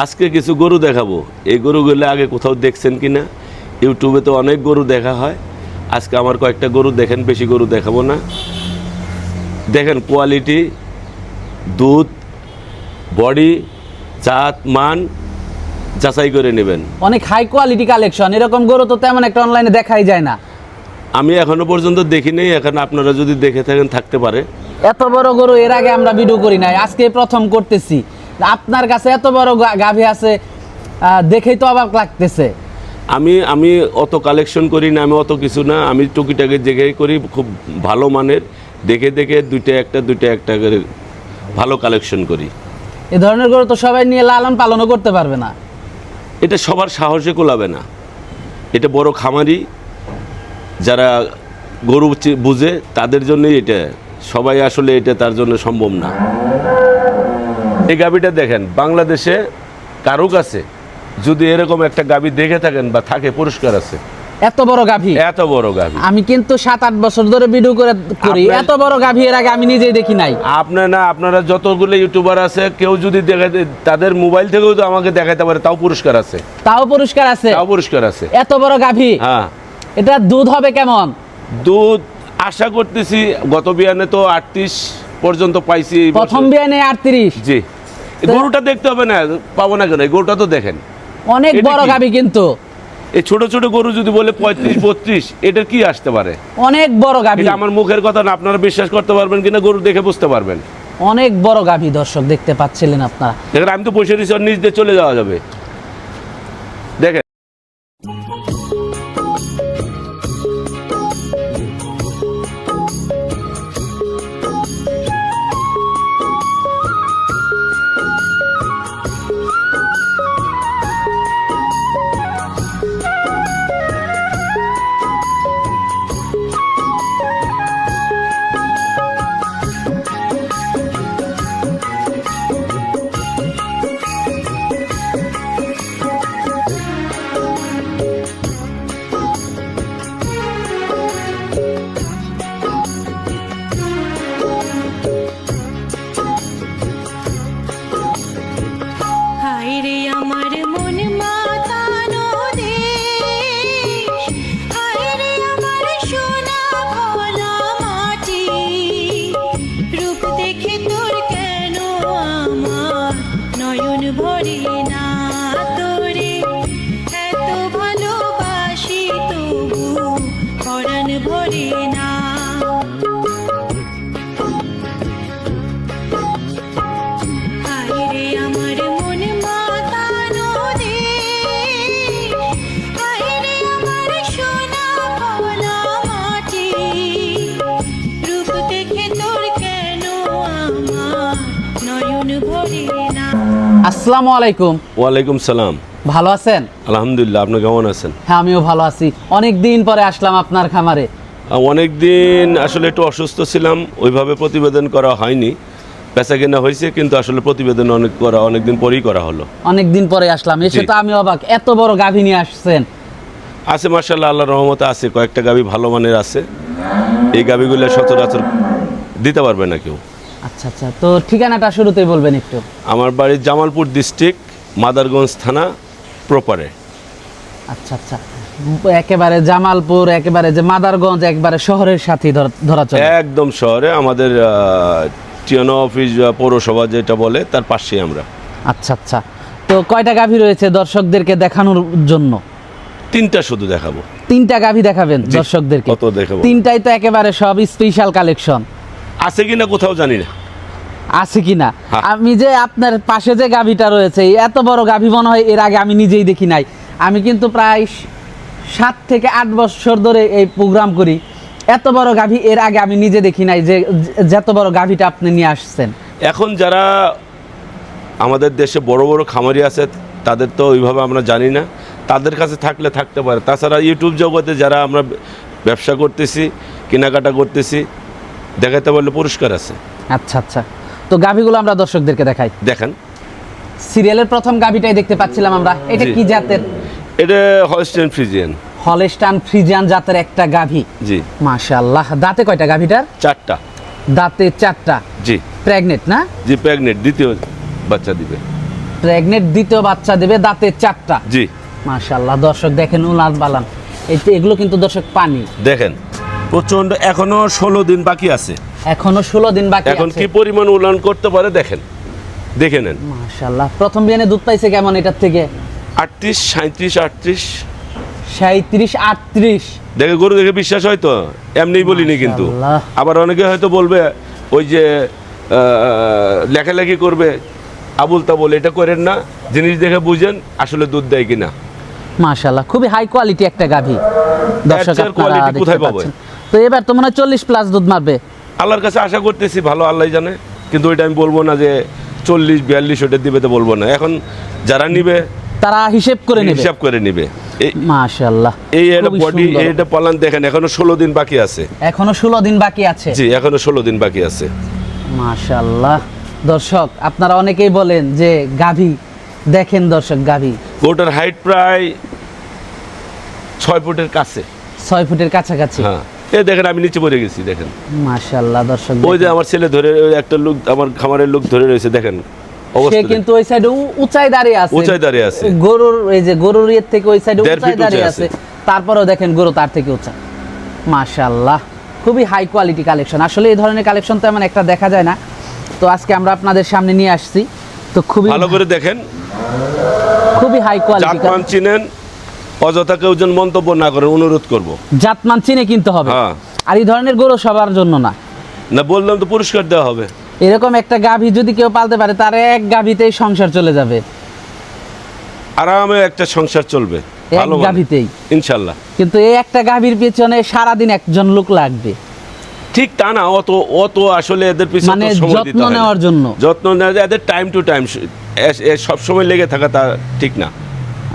আজকে কিছু গরু দেখাবো। এই গরুগুলো আগে কোথাও দেখছেন কি না ইউটিউবে তো অনেক গরু দেখা হয়। আজকে আমার কয়েকটা গরু দেখেন বেশি গরু দেখাবো না। দেখেন কোয়ালিটি দুধ বডি জাত মান যাচাই করে নেবেন। অনেক হাই কোয়ালিটি কালেকশন এরকম গরু তো তেমন একটা অনলাইনে দেখাই যায় না। আমি এখনও পর্যন্ত দেখিনি এখন আপনারা যদি দেখে থাকেন থাকতে পারে। এত বড় গরু এর আগে আমরা ভিডিও করি নাই। আজকে প্রথম করতেছি। আপনার কাছে এত বড় গাভী আছে দেখেই তো অবাক লাগতেছে। আমি আমি অত কালেকশন করি না আমি অত কিছু না আমি টুকিটাকে জেগে করি খুব ভালো মানের। দেখে দেখে দুইটা একটা দুইটা একটা করে ভালো কালেকশন করি। এ ধরনের গরু তো সবাই নিয়ে লালন পালনও করতে পারবে না। এটা সবার সাহসে কোলাবে না। এটা বড় খামারি যারা গরু বুঝে তাদের জন্যই এটা। সবাই আসলে এটা তার জন্য সম্ভব না। এই গাবিটা দেখেন বাংলাদেশে কারও কাছে যদি এরকম একটা গাবি দেখে থাকেন বা থাকে পুরস্কার আছে। এত বড় গাভী? এত বড় গাবি আমি কিন্তু সাত আট বছর ধরে ভিডিও করে করি। এত বড় গাভী এর আগে আমি নিজেই দেখি নাই। আপনার না আপনারা যতগুলো ইউটিউবার আছে কেউ যদি দেখাতে তাদের মোবাইল থেকেও তো আমাকে দেখাতে পারে তাও পুরস্কার আছে। তাও পুরস্কার আছে? তাও পুরস্কার আছে। এত বড় গাভী? হ্যাঁ। এটা দুধ হবে কেমন? দুধ আশা করতেছি গত বিয়ানে তো আটত্রিশ পর্যন্ত পাইছি প্রথম বিয়ানে আটত্রিশ। জি। গরুটা দেখতে হবে না পাবো না কেন? এই গরুটা তো দেখেন। অনেক বড়? গাভী কিন্তু। এই ছোট ছোট গরু যদি বলে পঁয়ত্রিশ বত্রিশ এটার কি আসতে পারে? অনেক বড় গাভী এটা আমার মুখের কথা না আপনারা বিশ্বাস করতে পারবেন কিনা গরু দেখে বুঝতে পারবেন। অনেক বড় গাভী দর্শক দেখতে পাচ্ছিলেন আপনারা। দেখেন আমি তো বসে ওর নিচ দিয়ে চলে যাওয়া যাবে। দেখেন। হায় আসসালামু আলাইকুম। ওয়ালাইকুম সালাম। ভালো আছেন? আলহামদুলিল্লাহ আপনি কেমন আছেন? হ্যাঁ আমিও ভালো আছি। অনেক দিন পরে আসলাম আপনার খামারে। অনেক দিন আসলে একটু অসুস্থ ছিলাম ওইভাবে প্রতিবেদন করা হয়নি। বেচা কেনা হয়েছে কিন্তু আসলে প্রতিবেদন অনেক করা অনেক দিন পরেই করা হলো। অনেক দিন পরে আসলাম। এসে তো আমি অবাক এত বড় গাভী নিয়ে আসছেন। আছে মার্শাল্লাহ আল্লাহ রহমতে আছে। কয়েকটা গাবি ভালো মানের আছে। এই গাভীগুলো সচরাচর দিতে পারবে না কেউ। আচ্ছা আচ্ছা। তো ঠিকানাটা শুরুতেই বলবেন একটু। আমার বাড়ি জামালপুর ডিস্ট্রিক্ট মাদারগঞ্জ থানা প্রপারে। আচ্ছা আচ্ছা। একেবারে জামালপুর একেবারে যে মাদারগঞ্জ একবারে শহরের সাথে ধরা চলে। একদম শহরে আমাদের টিএনও অফিস পৌরসভা যেটা বলে তার পাশেই আমরা। আচ্ছা আচ্ছা। তো কয়টা গাভী রয়েছে দর্শকদেরকে দেখানোর জন্য? তিনটা শুধু দেখাবো। তিনটা গাভী দেখাবেন দর্শকদেরকে। কত দেখাবো? তিনটাই তো একেবারে সব স্পেশাল কালেকশন আছে কিনা কোথাও জানি না। আছে কিনা? হ্যাঁ। আমি যে আপনার পাশে যে গাভীটা রয়েছে এত বড় গাভী মনে হয় এর আগে আমি নিজেই দেখি নাই। আমি কিন্তু প্রায় সাত থেকে আট বছর ধরে এই প্রোগ্রাম করি। এত বড় গাভী এর আগে আমি নিজে দেখি নাই যে যে- যত বড় গাভীটা আপনি নিয়ে আসছেন। এখন যারা আমাদের দেশে বড় বড় খামারি আছে তাদের তো ওইভাবে আমরা জানি না। তাদের কাছে থাকলে থাকতে পারে। তাছাড়া ইউটিউব জগতে যারা আমরা ব্যবসা করতেছি কেনাকাটা করতেছি দেখাতে পারলে পুরস্কার আছে। আচ্ছা আচ্ছা। তো গাভীগুলো আমরা দর্শকদেরকে দেখাই। দেখেন। সিরিয়ালের প্রথম গাভীটাই দেখতে পাচ্ছিলাম আমরা। এটা কি জাতের? এটা হলস্টেন ফ্রিজিয়ান হলেস্টান ফ্রিজিয়ান জাতের একটা গাভী। জি। মাশাআল্লাহ। দাঁতে কয়টা গাভীটার? চারটা। দাঁতে চারটা। জি। প্রেগনেন্ট না? জি প্রেগনেন্ট দ্বিতীয় বাচ্চা দিবে। প্রেগনেন্ট দ্বিতীয় বাচ্চা দেবে দাঁতে চারটা। জি। মাশাল্লাহ দর্শক দেখেন উলান বালান এগুলো কিন্তু দর্শক পানি। দেখেন। প্রচণ্ড এখনও ষোলো দিন বাকি আছে। এখনও ষোলো দিন বাকি এখন কি পরিমাণ উলান করতে পারে দেখেন দেখে নেন। মাশাল্লাহ প্রথম বিয়ানে দুধ পাইছে কেমন এটার থেকে? আটত্রিশ সাঁত্রিশ আটত্রিশ। সাঁত্রিশ আটত্রিশ। দেখে গরু দেখে বিশ্বাস হয় তো এমনিই বলিনি কিন্তু। আবার অনেকে হয়তো বলবে ওই যে লেখালেখি করবে আবুল তাবুল এটা করেন না জিনিস দেখে বুঝেন আসলে দুধ দেয় কিনা। মাশাল্লাহ খুবই হাই কোয়ালিটি একটা গাভী। দর্শক দেখতে কোথায় পাবো? তো এবার তো মনে হয় চল্লিশ প্লাস দুধ মারবে। আল্লাহর কাছে আশা করতেছি ভালো আল্লাহ জানে। কিন্তু ওইটা আমি বলব না যে চল্লিশ বিয়াল্লিশ ওটা দিবে তো বলব না। এখন যারা নিবে তারা হিসেব করে নেবে। হিসাব করে নিবে। এই মাশাল্লাহ এই খুবই বডি। এইটা পালান দেখেন এখনও ষোলো দিন বাকি আছে। এখনও ষোলো দিন বাকি আছে। জি এখনও ষোলো দিন বাকি আছে। মাশাল্লাহ দর্শক আপনারা অনেকেই বলেন যে গাভী দেখেন দর্শক গাভী। গরুটার হাইট প্রায় ছয় ফুটের কাছে। ছয় ফুটের কাছাকাছি। হ্যাঁ। এ দেখেন আমি নিচে পড়ে গেছি দেখেন। মাশাল্লাহ দর্শক ওই যে আমার ছেলে ধরে একটা লোক আমার খামারের লোক ধরে রয়েছে দেখেন সে কিন্তু ওই সাইডে উঁচাই দাঁড়িয়ে আছে। উঁচায় দাঁড়িয়ে আছে। গরুর এই যে গরুর ইয়ের থেকে ওই সাইডে উঁচাই দাঁড়িয়ে আছে। তারপরেও দেখেন গরু তার থেকে উঁচা। মাশাল্লাহ খুবই হাই কোয়ালিটি কালেকশন আসলে এই ধরনের কালেকশন তো এমন একটা দেখা যায় না। তো আজকে আমরা আপনাদের সামনে নিয়ে আসছি। তো খুবই ভালো করে দেখেন। খুবই হাই কোয়ালিটি চিনেন। অযথা কেউ যেন মন্তব্য না করেন অনুরোধ করব। জাতমান চিনে কিনতে হবে। হ্যাঁ। আর এই ধরনের গরু সবার জন্য না। না বললাম তো পুরস্কার দেওয়া হবে। এরকম একটা গাভী যদি কেউ পালতে পারে তার এক গাভীতেই সংসার চলে যাবে। আরামে একটা সংসার চলবে। এক ভালো মানে। গাভীতেই। ইনশাল্লাহ। কিন্তু এই একটা গাভীর পেছনে সারাদিন একজন লোক লাগবে। ঠিক তা না অত অত আসলে এদের পিছনে মানে যত্ন। নেওয়ার জন্য। যত্ন নেওয়া যায়, এদের টাইম টু টাইম সব সময় লেগে থাকা তা ঠিক না।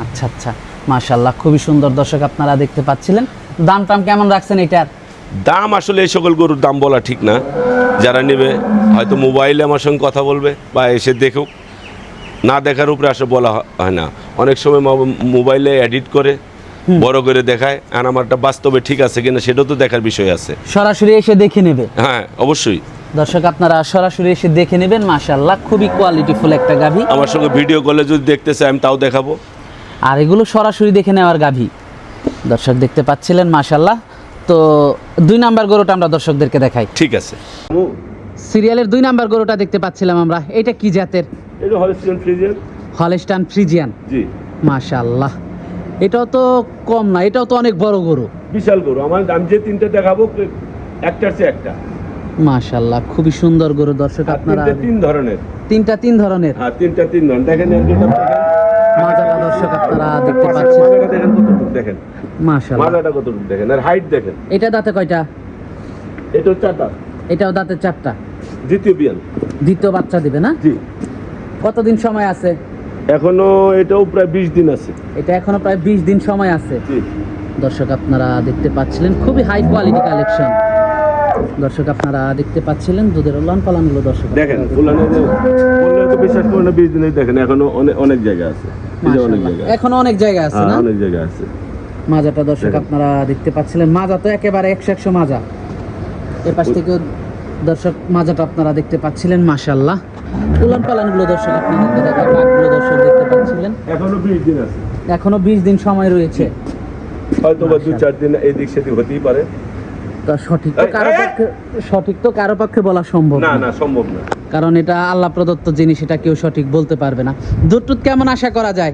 আচ্ছা আচ্ছা। মাশাল্লাহ খুবই সুন্দর দর্শক আপনারা দেখতে পাচ্ছিলেন। দাম টাম কেমন রাখছেন এটার? দাম আসলে এই সকল গরুর দাম বলা ঠিক না। যারা নেবে হয়তো মোবাইলে আমার সঙ্গে কথা বলবে বা এসে দেখুক। না দেখার উপরে আসলে বলা হয় না। অনেক সময় মোবাইলে এডিট করে বড় করে দেখায় আর আমারটা বাস্তবে ঠিক আছে কিনা সেটাও তো দেখার বিষয় আছে। সরাসরি এসে দেখে নেবে। হ্যাঁ অবশ্যই। দর্শক আপনারা সরাসরি এসে দেখে নেবেন মাশাল্লাহ খুবই কোয়ালিটিফুল একটা গাভী। আমার সঙ্গে ভিডিও কলে যদি দেখতে চাই আমি তাও দেখাবো। আর এগুলো সরাসরি দেখে নেওয়ার গাভী। দর্শক দেখতে পাচ্ছিলেন মাশাল্লাহ তো দুই নাম্বার গরুটা আমরা দর্শকদেরকে দেখাই। ঠিক আছে। সিরিয়ালের দুই নাম্বার গরুটা দেখতে পাচ্ছিলাম আমরা। এটা কি জাতের? এটা ফ্রিজিয়ান হলেস্টান ফ্রিজিয়ান জি। মাশাল্লাহ এটাও তো কম না এটাও তো অনেক বড় গরু। বিশাল গরু। আমার আমি যে তিনটে দেখাবো একটার চেয়ে একটা। মাশাল্লাহ খুবই সুন্দর গরু দর্শক আপনারা তিন ধরনের। তিনটা তিন ধরনের। হ্যাঁ তিনটা তিন ধরনের। দেখেন এর দুটো দেখেন মাজাটা দর্শক আপনারা দেখতে পাচ্ছেন। মাজাটা দেখেন কতটুকু দেখেন? মাশাল্লাহ মাজাটা কতটুকু দেখেন? আর হাইট দেখেন। এটা দাঁতে কয়টা? এটা চারটা। এটাও দাঁতে চারটা। দ্বিতীয় বিয়ান। দ্বিতীয় বাচ্চা দিবে না? জি। কতদিন সময় আছে? এখনও এটাও প্রায় বিশ দিন আছে। এটা এখনও প্রায় বিশ দিন সময় আছে। জি। দর্শক আপনারা দেখতে পাচ্ছিলেন খুবই হাই কোয়ালিটি কালেকশন দর্শক আপনারা দেখতে পাচ্ছিলেন দুধের লান পালানগুলো দর্শক। দেখেন তো বিশ্বাস করে না বিশ দিনে দেখেন এখনও অনেক অনেক জায়গা আছে। এখনও অনেক জায়গা আছে হ্যাঁ না? অনেক জায়গা আছে। মাজাটা দর্শক আপনারা দেখতে পাচ্ছিলেন। মাজা তো একেবারে একশো একশো মাজা। এর পাশ থেকে দর্শক মাজাটা আপনারা দেখতে পাচ্ছিলেন মাশাল্লাহ উলান পালানগুলো দর্শক আপনাদেরকে দেখায় দর্শক দেখতে পাচ্ছিলেন। এখনও বিশ দিন আছে। এখনও বিশ দিন সময় রয়েছে। হয়তো বা দু চার দিন এদিক সেদিক হতেই পারে। সঠিক তো কারও পক্ষে সঠিক তো কারও পক্ষে বলা সম্ভব না না। সম্ভব না। কারণ এটা আল্লাহ প্রদত্ত জিনিস এটা কেউ সঠিক বলতে পারবে না। দুধ টুধ কেমন আশা করা যায়?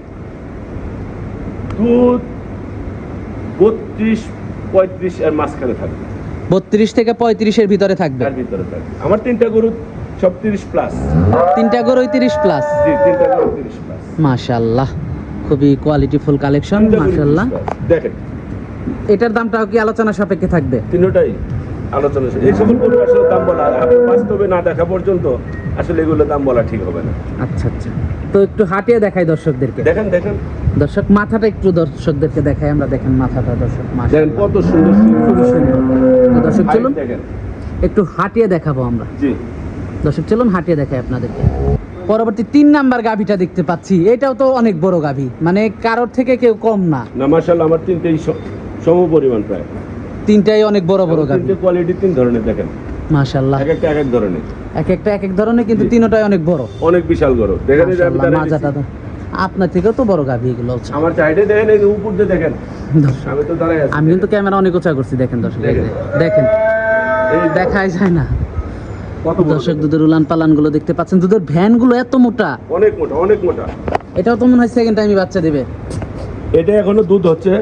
দুধ বত্রিশ পঁয়ত্রিশ এর মাঝখানে থাকবে। বত্রিশ থেকে পঁয়ত্রিশের ভিতরে থাকবে? তার ভিতরে থাকবে। আমার তিনটা গরু সব তিরিশ প্লাস তিনটা গরুই তিরিশ প্লাস জি তিনটা গরু তিরিশ প্লাস মাশাল্লাহ খুবই কোয়ালিটিফুল কালেকশন মাশাল্লাহ দেখেন। এটার দামটাও কি আলোচনা সাপেক্ষে থাকবে? তিনটাই আলোচনা এই সকল গরু আসলে দাম বলা বাস্তবে না দেখা পর্যন্ত আসলে এগুলো দাম বলা ঠিক হবে না। আচ্ছা আচ্ছা। তো একটু হাঁটিয়ে দেখাই দর্শকদেরকে। দেখেন দেখেন। দর্শক মাথাটা একটু দর্শকদেরকে দেখাই আমরা দেখেন মাথাটা দর্শক দেখেন কত সুন্দর খুবই সুন্দর। দর্শক চলুন। একটু হাঁটিয়ে দেখাবো আমরা। জি। দর্শক চলুন হাঁটিয়ে দেখাই আপনাদেরকে। পরবর্তী তিন নাম্বার গাভিটা দেখতে পাচ্ছি। এটাও তো অনেক বড় গাভি। মানে কারোর থেকে কেউ কম না। না আমার তিনটেই সম পরিমাণ প্রায়। তিনটাই অনেক বড় বড় গাভি তিনটে কোয়ালিটি তিন ধরনের দেখেন। মাশাল্লাহ এক একটা এক এক ধরনের। এক একটা এক এক ধরনের কিন্তু। তিনটাই অনেক বড়। অনেক বিশাল গরু দেখেন মাজাটা আপনার থেকেও তো বড় গাভী এগুলো আমার চাইডে দেখেন এই উপর দিয়ে দেখেন। আমি তো দাঁড়াই আছি। আমি কিন্তু ক্যামেরা অনেক উঁচা করছি দেখেন দর্শক দেখেন। দেখাই যায় না। কত বড়? দর্শক দুধের উলান পালানগুলো দেখতে পাচ্ছেন। দুধের ভ্যানগুলো এত মোটা। অনেক মোটা অনেক মোটা। এটাও তো মনে হয় সেকেন্ড টাইমই বাচ্চা দেবে। এটা এখনও দুধ হচ্ছে।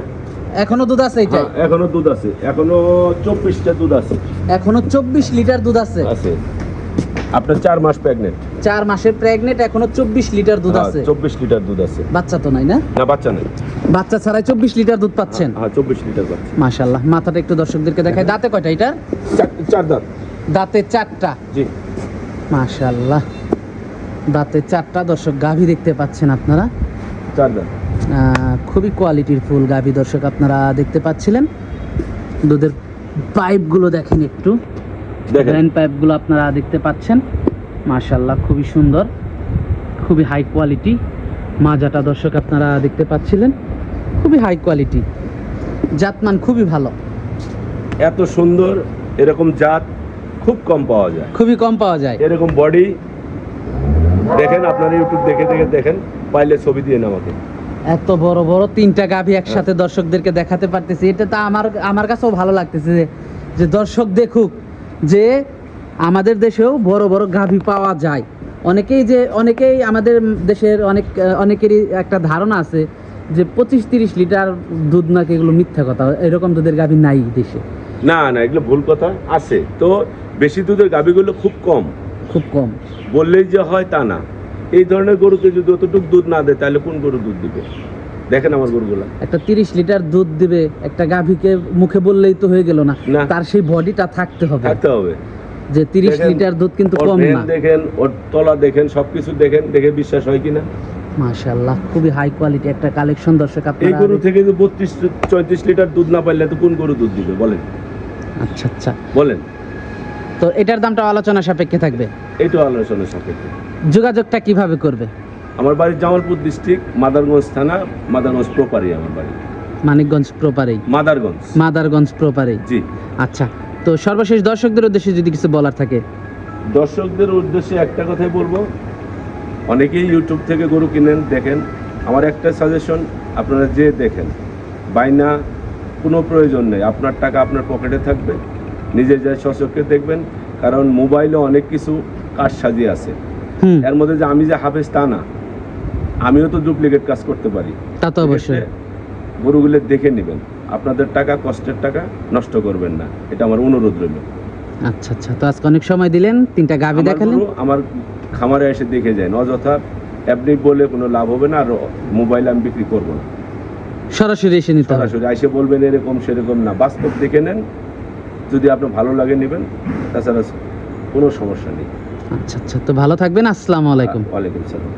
এখনও দুধ আছে এটা হ্যাঁ, এখনও দুধ আছে। এখনও চব্বিশটা দুধ আছে। এখনও চব্বিশ লিটার দুধ আছে? আছে। আপনার চার মাস প্রেগনেন্ট চার মাসের প্রেগনেন্ট এখনও চব্বিশ লিটার দুধ আছে? চব্বিশ লিটার দুধ আছে। বাচ্চা তো নাই না? না বাচ্চা নেই। বাচ্চা ছাড়াই চব্বিশ লিটার দুধ পাচ্ছেন? হ্যাঁ চব্বিশ লিটার পাচ্ছে মাশাল্লাহ মাথাটা একটু দর্শকদেরকে দেখায় দাঁতে কয়টা এটা? চার- দাঁত। দাঁতে চারটা? জি। মাশাল্লাহ দাঁতে চারটা দর্শক গাভী দেখতে পাচ্ছেন আপনারা। চার দাঁত। খুবই কোয়ালিটির ফুল গাভী দর্শক আপনারা দেখতে পাচ্ছিলেন। দুধের পাইপগুলো দেখেন একটু। ড্রেন পাইপগুলো আপনারা দেখতে পাচ্ছেন। মাশাল্লাহ খুবই সুন্দর খুবই হাই কোয়ালিটি মাজাটা দর্শক আপনারা দেখতে পাচ্ছিলেন। খুবই হাই কোয়ালিটি জাতমান খুবই ভালো। এত সুন্দর এরকম জাত খুব কম পাওয়া যায়। খুবই কম পাওয়া যায়। এরকম বডি দেখেন আপনারা ইউটিউব দেখে দেখে দেখেন পাইলে ছবি দিয়ে আমাকে। এত বড় বড় তিনটা গাভী একসাথে দর্শকদেরকে দেখাতে পারতেছি। এটা তো আমার আমার কাছেও ভালো লাগতেছে যে যে দর্শক দেখুক যে আমাদের দেশেও বড় বড় গাভী পাওয়া যায়। অনেকেই যে অনেকেই আমাদের দেশের অনেক অনেকেরই একটা ধারণা আছে যে পঁচিশ তিরিশ লিটার দুধ নাকি এগুলো মিথ্যা কথা এরকম দুধের গাভী নাই দেশে। না না এগুলো ভুল কথা আছে। তো বেশি দুধের গাভীগুলো খুব কম। খুব কম। বললেই যে হয় তা না। এই ধরনের গরুকে যদি অতটুকু দুধ না দেয় তাহলে কোন গরু দুধ দিবে? দেখেন আমার গরুগুলা। একটা তিরিশ লিটার দুধ দিবে একটা গাভীকে মুখে বললেই তো হয়ে গেল না। তার সেই বডিটা থাকতে হবে। থাকতে হবে। যে তিরিশ লিটার দুধ কিন্তু কম না। দেখেন ওর তলা দেখেন সবকিছু দেখেন দেখে বিশ্বাস হয় কিনা? মাশাআল্লাহ খুবই হাই কোয়ালিটি একটা কালেকশন দর্শক এই গরু থেকে যদি বত্রিশ চৌত্রিশ লিটার দুধ না পাইলে তো কোন গরু দুধ দিবে? বলেন। আচ্ছা আচ্ছা। বলেন। তো এটার দামটা আলোচনা সাপেক্ষে থাকবে? এইটা আলোচনার সাপেক্ষে। যোগাযোগটা কীভাবে করবে? আমার বাড়ি জামালপুর ডিস্ট্রিক্ট মাদারগঞ্জ থানা মাদারগঞ্জ প্রপারি আমার বাড়ি। মানিকগঞ্জ প্রপারেই মাদারগঞ্জ। মাদারগঞ্জ প্রপারেই জি। আচ্ছা তো সর্বশেষ দর্শকদের উদ্দেশ্যে যদি কিছু বলার থাকে। দর্শকদের উদ্দেশ্যে একটা কথাই বলব অনেকেই ইউটিউব থেকে গরু কিনেন দেখেন। আমার একটা সাজেশন আপনারা যে দেখেন বাইনা কোনো প্রয়োজন নেই। আপনার টাকা আপনার পকেটে থাকবে। নিজে যা সচক্ষে দেখবেন কারণ মোবাইলে অনেক কিছু কাজ সাজিয়ে আছে। এর মধ্যে যে আমি যে হাফেজ তা না আমিও তো ডুপ্লিকেট কাজ করতে পারি। তা তো অবশ্যই। গরুগুলো দেখে নেবেন। আপনাদের টাকা কষ্টের টাকা নষ্ট করবেন না। এটা আমার অনুরোধ রইল। আচ্ছা আচ্ছা। তো আজকে অনেক সময় দিলেন তিনটা গাভী দেখালেন। আমার খামারে এসে দেখে যায়। অযথা আপনি বলে কোনো লাভ হবে না আর মোবাইল আমি বিক্রি করব না। সরাসরি এসে নিতে সরাসরি এসে বলবেন এরকম সেরকম না। বাস্তব দেখে নেন। যদি আপনার ভালো লাগে নেবেন। তাছাড়া কোনো সমস্যা নেই। আচ্ছা আচ্ছা। তো ভালো থাকবেন। আসসালামু আলাইকুম। ওয়ালাইকুম সালাম